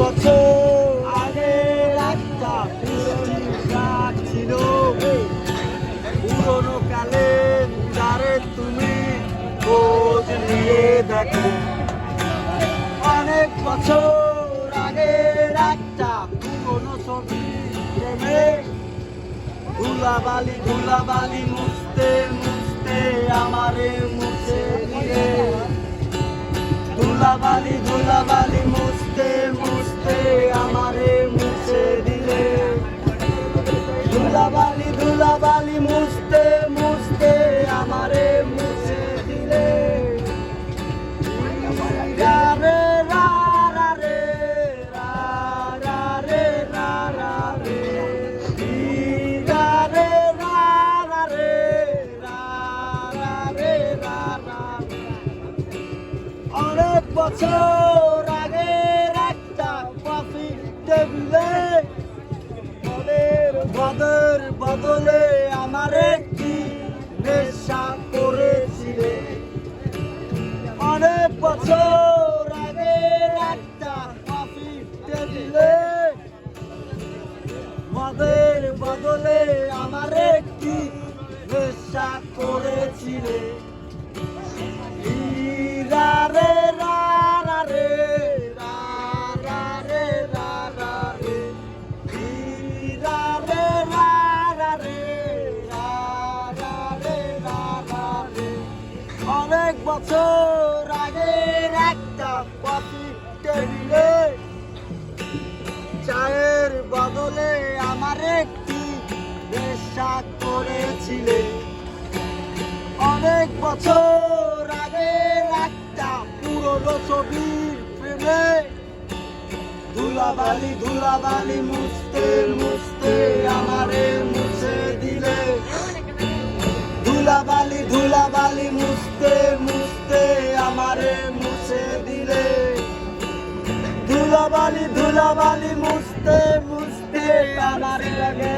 বছর আগে একটা ছিল পুরনো কালে যারে তুমি খোঁজ নিয়ে দেখো। অনেক বছর আগের একটা পুরনো ছবি প্রেমে। ধুলাবালি ধুলাবালি মুছতে মুছতে আমারে মুছে দিলে ধুলাবালি ধুলাবালি বছর আগের একটা কফি টেবিলে বদের বদর বদলে আমার একটি নেশা করেছিলে অনেক বছর আগের একটা কফি টেবিলে মদের বদলে আমার একটি নেশা করেছিলে অনেক বছর আগের একটা কফি টেবিলে। চায়ের বদলে আমার একটি নেশা করেছিলে। অনেক বছর আগের একটা পুরনো ছবির প্রেমে ধুলাবালি ধুলাবালি মুছতে মুছতে আমারে আমারে মুছে দিলে। ধুলাবালি ধুলাবালি মুছতে মুছতে আমারে লাগে।